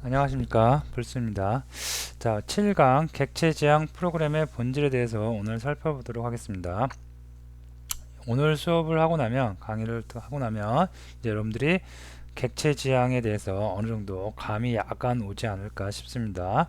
안녕하십니까. 불수입니다. 자 7강 객체 지향 프로그램의 본질에 대해서 오늘 살펴보도록 하겠습니다. 오늘 수업을 하고 나면 강의를 하고 나면 이제 여러분들이 객체 지향에 대해서 어느 정도 감이 약간 오지 않을까 싶습니다.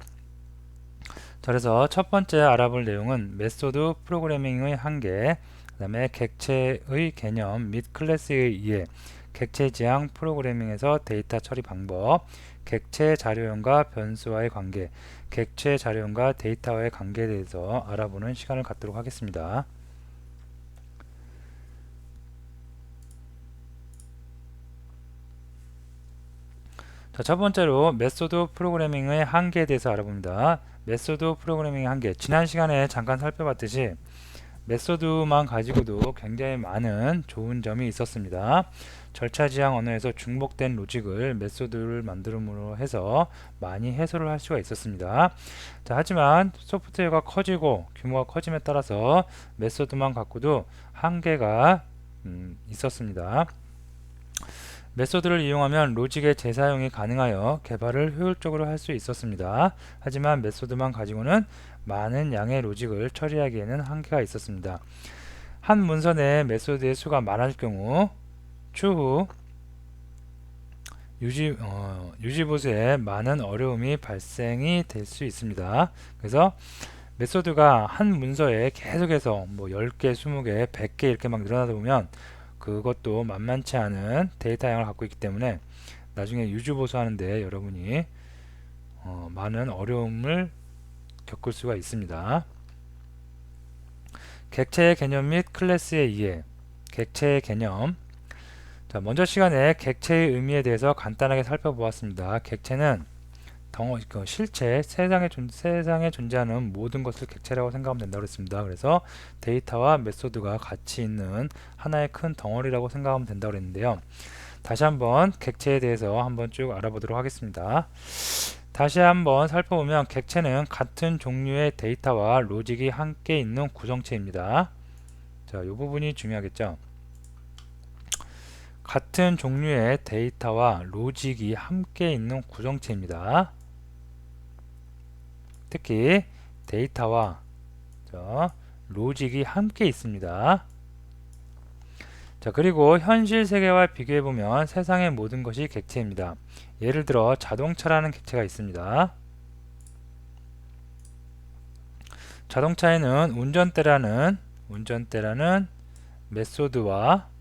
자 그래서 첫 번째 알아볼 내용은 메소드 프로그래밍의 한계 그 다음에 객체의 개념 및 클래스의 이해 객체 지향 프로그래밍에서 데이터 처리 방법 객체 자료형과 변수와의 관계, 객체 자료형과 데이터와의 관계에 대해서 알아보는 시간을 갖도록 하겠습니다. 자, 첫 번째로 메소드 프로그래밍의 한계에 대해서 알아봅니다. 메소드 프로그래밍의 한계. 지난 시간에 잠깐 살펴봤듯이 메소드만 가지고도 굉장히 많은 좋은 점이 있었습니다. 절차 지향 언어에서 중복된 로직을 메소드를 만들음으로 해서 많이 해소를 할 수가 있었습니다. 자, 하지만 소프트웨어가 커지고 규모가 커짐에 따라서 메소드만 갖고도 한계가 음, 있었습니다. 메소드를 이용하면 로직의 재사용이 가능하여 개발을 효율적으로 할 수 있었습니다. 하지만 메소드만 가지고는 많은 양의 로직을 처리하기에는 한계가 있었습니다. 한 문서 내 메소드의 수가 많을 경우 추후 유지, 어, 유지보수에 많은 어려움이 발생이 될 수 있습니다. 그래서 메소드가 한 문서에 계속해서 뭐 10개, 20개, 100개 이렇게 막 늘어나다 보면 그것도 만만치 않은 데이터 양을 갖고 있기 때문에 나중에 유지보수 하는데 여러분이 어, 많은 어려움을 겪을 수가 있습니다. 객체의 개념 및 클래스의 이해 객체의 개념 자, 먼저 시간에 객체의 의미에 대해서 간단하게 살펴보았습니다. 객체는 덩어, 그 실체, 세상에, 존, 세상에 존재하는 모든 것을 객체라고 생각하면 된다고 했습니다. 그래서 데이터와 메소드가 같이 있는 하나의 큰 덩어리라고 생각하면 된다고 했는데요. 다시 한번 객체에 대해서 한번 쭉 알아보도록 하겠습니다. 다시 한번 살펴보면 객체는 같은 종류의 데이터와 로직이 함께 있는 구성체입니다. 자, 이 부분이 중요하겠죠. 같은 종류의 데이터와 로직이 함께 있는 구성체입니다. 특히 데이터와 로직이 함께 있습니다. 자 그리고 현실 세계와 비교해 보면 세상의 모든 것이 객체입니다. 예를 들어 자동차라는 객체가 있습니다. 자동차에는 운전대라는 운전대라는 메소드와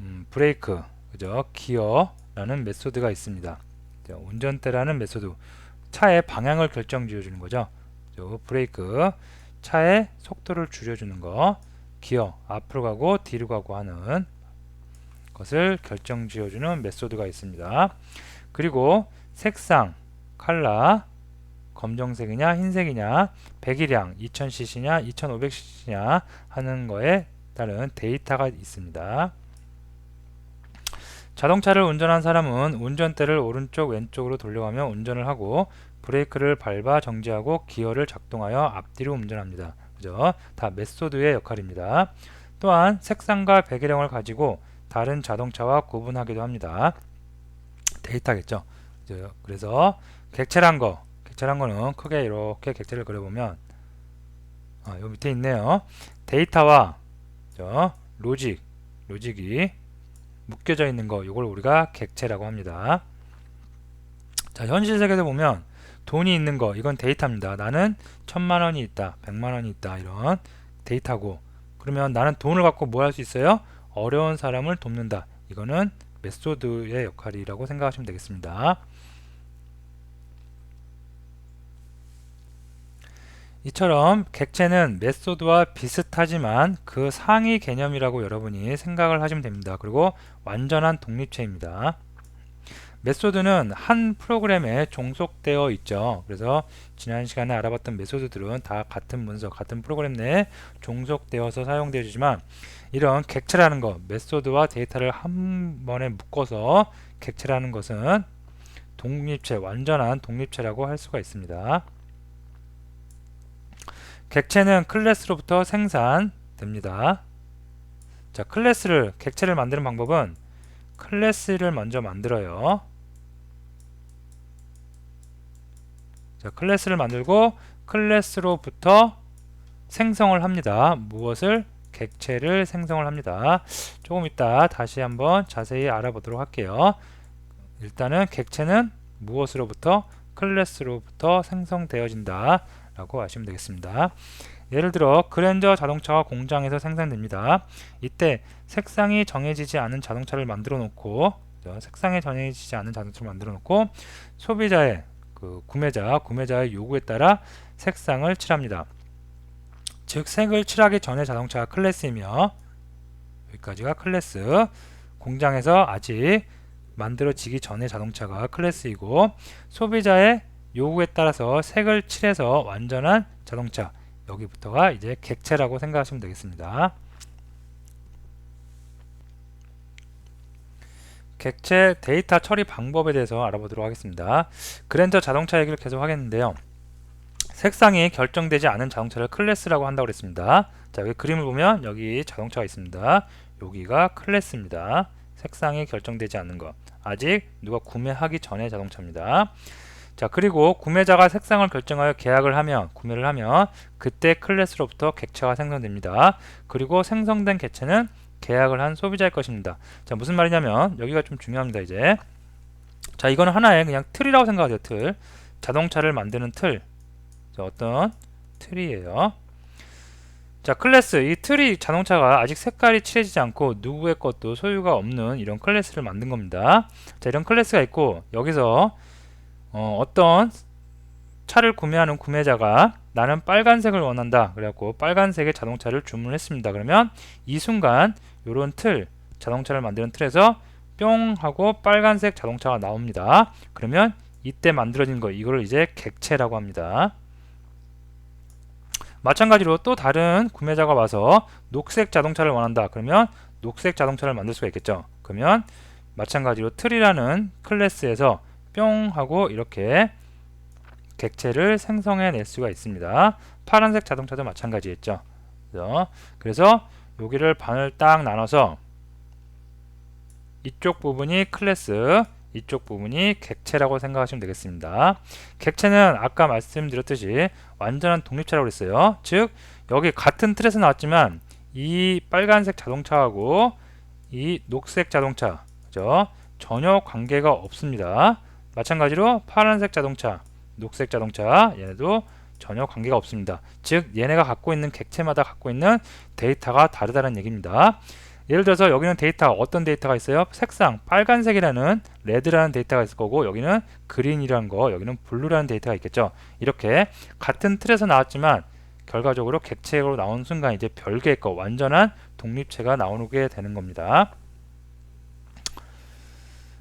음, 브레이크, 그죠? 기어라는 메소드가 있습니다. 그죠? 운전대라는 메소드, 차의 방향을 결정 지어 주는 거죠. 그죠? 브레이크, 차의 속도를 줄여 주는 거, 기어, 앞으로 가고 뒤로 가고 하는 것을 결정 지어 주는 메소드가 있습니다. 그리고 색상, 컬러, 검정색이냐 흰색이냐 배기량 2000cc냐 2500cc냐 하는 거에 따른 데이터가 있습니다. 자동차를 운전한 사람은 운전대를 오른쪽 왼쪽으로 돌려가며 운전을 하고 브레이크를 밟아 정지하고 기어를 작동하여 앞뒤로 운전합니다. 그죠? 다 메소드의 역할입니다. 또한 색상과 배기량을 가지고 다른 자동차와 구분하기도 합니다. 데이터겠죠. 그래서 객체란 거, 객체란 거는 크게 이렇게 객체를 그려보면 아, 요 밑에 있네요. 데이터와 그죠? 로직, 로직이 묶여져 있는 거 이걸 우리가 객체라고 합니다. 자 현실 세계에서 보면 돈이 있는 거 이건 데이터입니다. 나는 천만 원이 있다, 백만 원이 있다 이런 데이터고 그러면 나는 돈을 갖고 뭐할수 있어요? 어려운 사람을 돕는다. 이거는 메소드의 역할이라고 생각하시면 되겠습니다. 이처럼 객체는 메소드와 비슷하지만 그 상위 개념이라고 여러분이 생각을 하시면 됩니다. 그리고 완전한 독립체입니다. 메소드는 한 프로그램에 종속되어 있죠. 그래서 지난 시간에 알아봤던 메소드들은 다 같은 문서, 같은 프로그램 내에 종속되어서 사용되지만 이런 객체라는 것, 메소드와 데이터를 한 번에 묶어서 객체라는 것은 독립체, 완전한 독립체라고 할 수가 있습니다. 객체는 클래스로부터 생산됩니다. 자, 클래스를 객체를 만드는 방법은 클래스를 먼저 만들어요. 자, 클래스를 만들고 클래스로부터 생성을 합니다. 무엇을? 객체를 생성을 합니다. 조금 이따 다시 한번 자세히 알아보도록 할게요. 일단은 객체는 무엇으로부터? 클래스로부터 생성되어진다 라고 아시면 되겠습니다. 예를 들어 그랜저 자동차가 공장에서 생산됩니다. 이때 색상이 정해지지 않은 자동차를 만들어 놓고? 색상이 정해지지 않은 자동차를 만들어 놓고 소비자의 그 구매자 구매자의 요구에 따라 색상을 칠합니다. 즉 색을 칠하기 전에 자동차가 클래스이며 여기까지가 클래스 공장에서 아직 만들어지기 전에 자동차가 클래스이고 소비자의 요구에 따라서 색을 칠해서 완전한 자동차 여기부터가 이제 객체라고 생각하시면 되겠습니다. 객체 데이터 처리 방법에 대해서 알아보도록 하겠습니다. 그랜저 자동차 얘기를 계속 하겠는데요. 색상이 결정되지 않은 자동차를 클래스라고 한다고 그랬습니다. 자, 여기 그림을 보면 여기 자동차가 있습니다. 여기가 클래스입니다. 색상이 결정되지 않는 것. 아직 누가 구매하기 전의 자동차입니다. 자, 그리고 구매자가 색상을 결정하여 계약을 하면 구매를 하면 그때 클래스로부터 객체가 생성됩니다. 그리고 생성된 객체는 계약을 한 소비자의 것입니다. 자, 무슨 말이냐면 여기가 좀 중요합니다, 이제. 자, 이거는 하나의 그냥 틀이라고 생각하세요, 틀. 자동차를 만드는 틀. 자, 어떤 틀이에요. 자, 클래스. 이 틀이 자동차가 아직 색깔이 칠해지지 않고 누구의 것도 소유가 없는 이런 클래스를 만든 겁니다. 자, 이런 클래스가 있고 여기서 어, 어떤 차를 구매하는 구매자가 나는 빨간색을 원한다. 그래갖고 빨간색의 자동차를 주문했습니다. 그러면 이 순간 요런 틀, 자동차를 만드는 틀에서 뿅 하고 빨간색 자동차가 나옵니다. 그러면 이때 만들어진 거 이거를 이제 객체라고 합니다. 마찬가지로 또 다른 구매자가 와서 녹색 자동차를 원한다. 그러면 녹색 자동차를 만들 수가 있겠죠. 그러면 마찬가지로 틀이라는 클래스에서 뿅 하고 이렇게 객체를 생성해 낼 수가 있습니다. 파란색 자동차도 마찬가지겠죠. 그래서, 그래서 여기를 반을 딱 나눠서 이쪽 부분이 클래스, 이쪽 부분이 객체라고 생각하시면 되겠습니다. 객체는 아까 말씀드렸듯이 완전한 독립체라고 그랬어요. 즉 여기 같은 틀에서 나왔지만 이 빨간색 자동차하고 이 녹색 자동차 그죠? 전혀 관계가 없습니다. 마찬가지로 파란색 자동차, 녹색 자동차 얘네도 전혀 관계가 없습니다. 즉 얘네가 갖고 있는 객체마다 갖고 있는 데이터가 다르다는 얘기입니다. 예를 들어서 여기는 데이터 어떤 데이터가 있어요? 색상 빨간색이라는 레드라는 데이터가 있을 거고 여기는 그린이라는 거 여기는 블루라는 데이터가 있겠죠. 이렇게 같은 틀에서 나왔지만 결과적으로 객체로 나온 순간 이제 별개의 거 완전한 독립체가 나오게 되는 겁니다.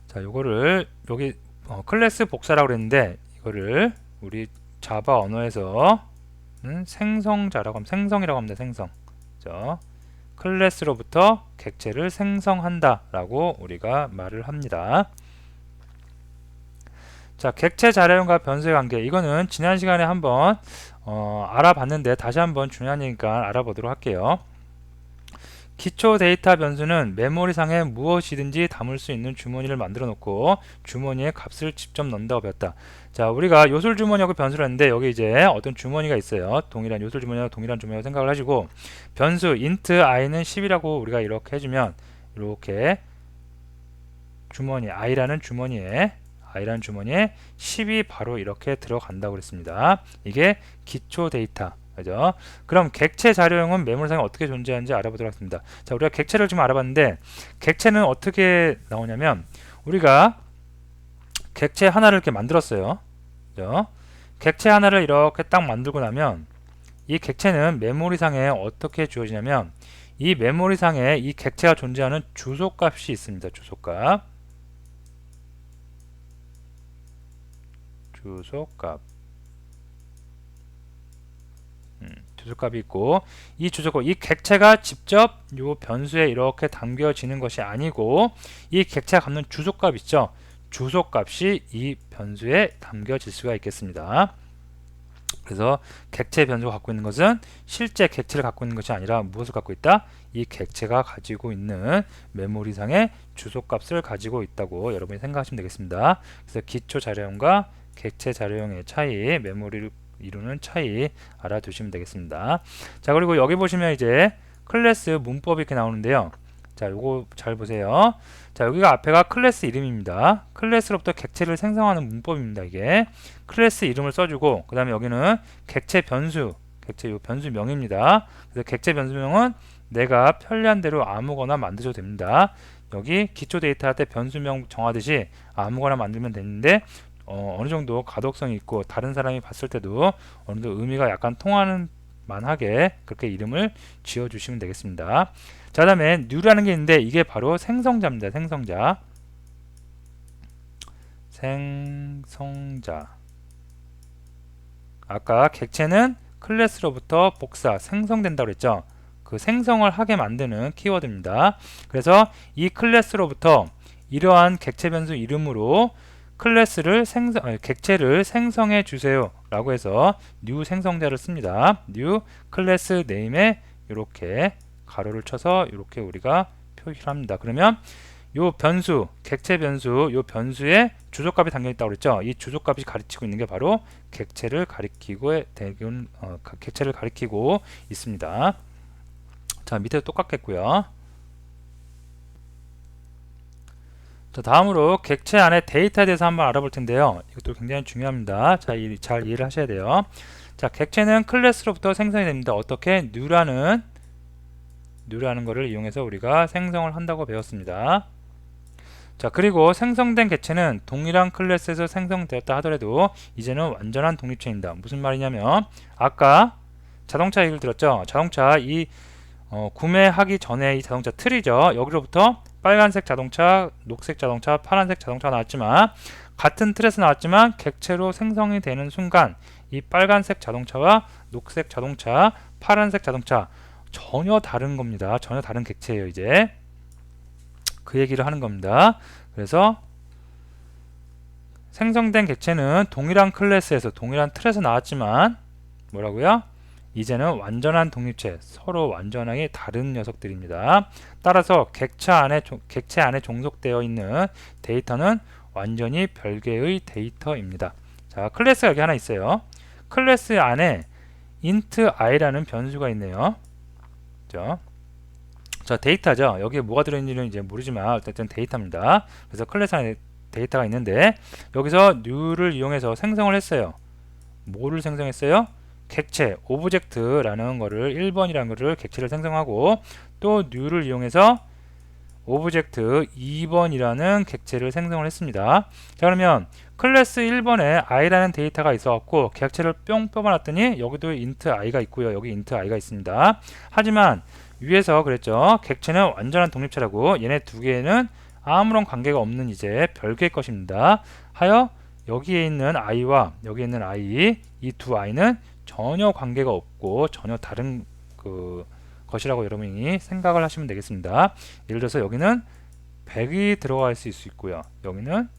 자, 요거를 여기 어, 클래스 복사라고 그랬는데 이거를 우리 자바 언어에서 음, 생성자라고 하면 생성이라고 합니다. 생성. 그죠? 클래스로부터 객체를 생성한다라고 우리가 말을 합니다. 자, 객체 자료형과 변수의 관계. 이거는 지난 시간에 한번 어, 알아봤는데 다시 한번 중요한 얘기니까 알아보도록 할게요. 기초 데이터 변수는 메모리상에 무엇이든지 담을 수 있는 주머니를 만들어 놓고 주머니에 값을 직접 넣는다고 배웠다. 자, 우리가 요술 주머니하고 변수를 했는데 여기 이제 어떤 주머니가 있어요. 동일한 요술 주머니와 동일한 주머니라고 생각을 하시고 변수 int i는 10이라고 우리가 이렇게 해주면 이렇게 주머니 i라는 주머니에 i라는 주머니에 10이 바로 이렇게 들어간다고 그랬습니다. 이게 기초 데이터 그죠? 그럼 객체 자료형은 메모리상에 어떻게 존재하는지 알아보도록 하겠습니다. 자, 우리가 객체를 좀 알아봤는데 객체는 어떻게 나오냐면 우리가 객체 하나를 이렇게 만들었어요. 그죠? 객체 하나를 이렇게 딱 만들고 나면 이 객체는 메모리상에 어떻게 주어지냐면 이 메모리상에 이 객체가 존재하는 주소값이 있습니다. 주소값. 주소값. 주소값이 있고 이 주소값 이 객체가 직접 요 변수에 이렇게 담겨지는 것이 아니고 이 객체가 갖는 주소값 있죠 주소값이 이 변수에 담겨질 수가 있겠습니다 그래서 객체 변수가 갖고 있는 것은 실제 객체를 갖고 있는 것이 아니라 무엇을 갖고 있다? 이 객체가 가지고 있는 메모리상의 주소값을 가지고 있다고 여러분이 생각하시면 되겠습니다. 그래서 기초 자료형과 객체 자료형의 차이, 메모리를 이루는 차이 알아두시면 되겠습니다. 자, 그리고 여기 보시면 이제 클래스 문법이 이렇게 나오는데요. 자, 요거 잘 보세요. 자, 여기가 앞에가 클래스 이름입니다. 클래스로부터 객체를 생성하는 문법입니다. 이게 클래스 이름을 써주고 그 다음에 여기는 객체 변수, 객체 요 변수명입니다. 그래서 객체 변수명은 내가 편리한 대로 아무거나 만드셔도 됩니다. 여기 기초 데이터 할 때 변수명 정하듯이 아무거나 만들면 되는데 어, 어느 정도 가독성이 있고 다른 사람이 봤을 때도 어느 정도 의미가 약간 통하는 만하게 그렇게 이름을 지어 주시면 되겠습니다. 자, 다음에 new라는 게 있는데 이게 바로 생성자입니다. 생성자. 생성자. 아까 객체는 클래스로부터 복사, 생성된다고 그랬죠. 그 생성을 하게 만드는 키워드입니다. 그래서 이 클래스로부터 이러한 객체 변수 이름으로 클래스를 생성, 아니, 객체를 생성해 주세요 라고 해서 new 생성자를 씁니다. new 클래스 네임에 이렇게 가로를 쳐서 이렇게 우리가 표시를 합니다. 그러면 요 변수, 객체 변수, 요 변수에 주소값이 담겨 있다고 그랬죠. 이 주소값이 가리키고 있는 게 바로 객체를 가리키고 대균 어, 가- 객체를 가리키고 있습니다. 자, 밑에도 똑같겠고요. 자, 다음으로 객체 안에 데이터에 대해서 한번 알아볼 텐데요. 이것도 굉장히 중요합니다. 자, 이, 잘 이해를 하셔야 돼요. 자, 객체는 클래스로부터 생성이 됩니다. 어떻게? new라는 new라는 거를 이용해서 우리가 생성을 한다고 배웠습니다. 자, 그리고 생성된 객체는 동일한 클래스에서 생성되었다 하더라도 이제는 완전한 독립체입니다. 무슨 말이냐면 아까 자동차 얘기를 들었죠. 자동차 이 어, 구매하기 전에 이 자동차 틀이죠. 여기로부터 빨간색 자동차, 녹색 자동차, 파란색 자동차가 나왔지만 같은 틀에서 나왔지만 객체로 생성이 되는 순간 이 빨간색 자동차와 녹색 자동차, 파란색 자동차 전혀 다른 겁니다. 전혀 다른 객체예요, 이제. 그 얘기를 하는 겁니다. 그래서 생성된 객체는 동일한 클래스에서 동일한 틀에서 나왔지만 뭐라고요? 이제는 완전한 독립체, 서로 완전하게 다른 녀석들입니다. 따라서 객체 안에 조- 객체 안에 종속되어 있는 데이터는 완전히 별개의 데이터입니다. 자, 클래스가 여기 하나 있어요. 클래스 안에 int i라는 변수가 있네요. 그죠? 자, 데이터죠. 여기에 뭐가 들어있는지는 이제 모르지만 어쨌든 데이터입니다. 그래서 클래스 안에 데이터가 있는데 여기서 new를 이용해서 생성을 했어요. 뭐를 생성했어요? 객체, 오브젝트라는 거를 1번이라는 거를 객체를 생성하고 또 new를 이용해서 오브젝트 2번이라는 객체를 생성을 했습니다. 자 그러면 클래스 1번에 i라는 데이터가 있어갖고 객체를 뿅 뽑아놨더니 여기도 int i가 있고요. 여기 int i가 있습니다. 하지만 위에서 그랬죠. 객체는 완전한 독립체라고 얘네 두 개는 아무런 관계가 없는 이제 별개의 것입니다. 하여 여기에 있는 i와 여기에 있는 i 이 두 i는 전혀 관계가 없고 전혀 다른 그 것이라고 여러분이 생각을 하시면 되겠습니다. 예를 들어서 여기는 100이 들어갈 수 있고요. 여기는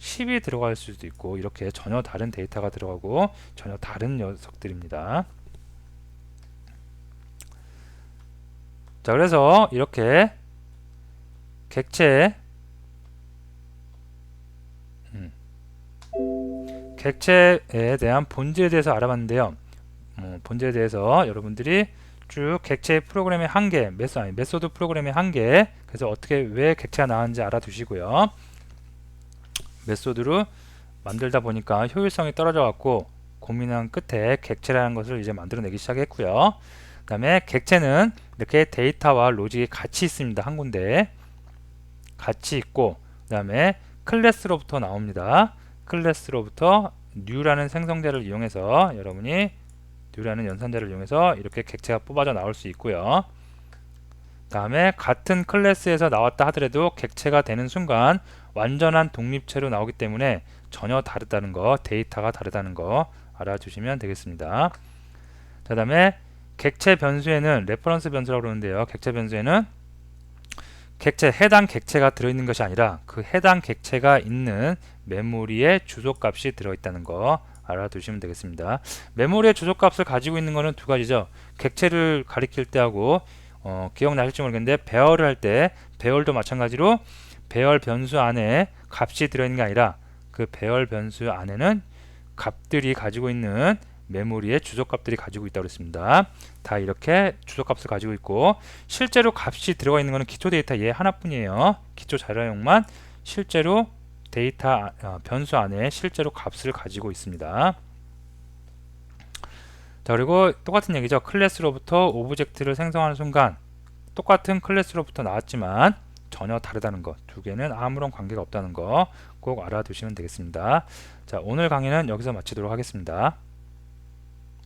10이 들어갈 수도 있고 이렇게 전혀 다른 데이터가 들어가고 전혀 다른 녀석들입니다. 자 그래서 이렇게 객체 객체에 대한 본질에 대해서 알아봤는데요. 어, 본질에 대해서 여러분들이 쭉 객체 프로그램의 한계, 메소 아니 메소드 프로그램의 한계, 그래서 어떻게 왜 객체가 나왔는지 알아두시고요. 메소드로 만들다 보니까 효율성이 떨어져 갖고 고민한 끝에 객체라는 것을 이제 만들어내기 시작했고요. 그 다음에 객체는 이렇게 데이터와 로직이 같이 있습니다. 한 군데 같이 있고 그 다음에 클래스로부터 나옵니다. 클래스로부터 new라는 생성자를 이용해서 여러분이 new라는 연산자를 이용해서 이렇게 객체가 뽑아져 나올 수 있고요. 다음에 같은 클래스에서 나왔다 하더라도 객체가 되는 순간 완전한 독립체로 나오기 때문에 전혀 다르다는 거, 데이터가 다르다는 거 알아주시면 되겠습니다. 자, 다음에 객체 변수에는 레퍼런스 변수라고 그러는데요. 객체 변수에는 객체 해당 객체가 들어있는 것이 아니라 그 해당 객체가 있는 메모리의 주소값이 들어있다는 거 알아두시면 되겠습니다. 메모리의 주소값을 가지고 있는 것은 두 가지죠. 객체를 가리킬 때 하고 어, 기억나실지 모르겠는데 배열을 할 때 배열도 마찬가지로 배열 변수 안에 값이 들어있는 게 아니라 그 배열 변수 안에는 값들이 가지고 있는 메모리의 주소값들이 가지고 있다고 했습니다. 다 이렇게 주소값을 가지고 있고 실제로 값이 들어가 있는 것은 기초 데이터 얘 하나뿐이에요. 기초 자료용만 실제로 데이터 아- 어, 변수 안에 실제로 값을 가지고 있습니다. 자 그리고 똑같은 얘기죠. 클래스로부터 오브젝트를 생성하는 순간 똑같은 클래스로부터 나왔지만 전혀 다르다는 것 두 개는 아무런 관계가 없다는 거 꼭 알아두시면 되겠습니다. 자 오늘 강의는 여기서 마치도록 하겠습니다.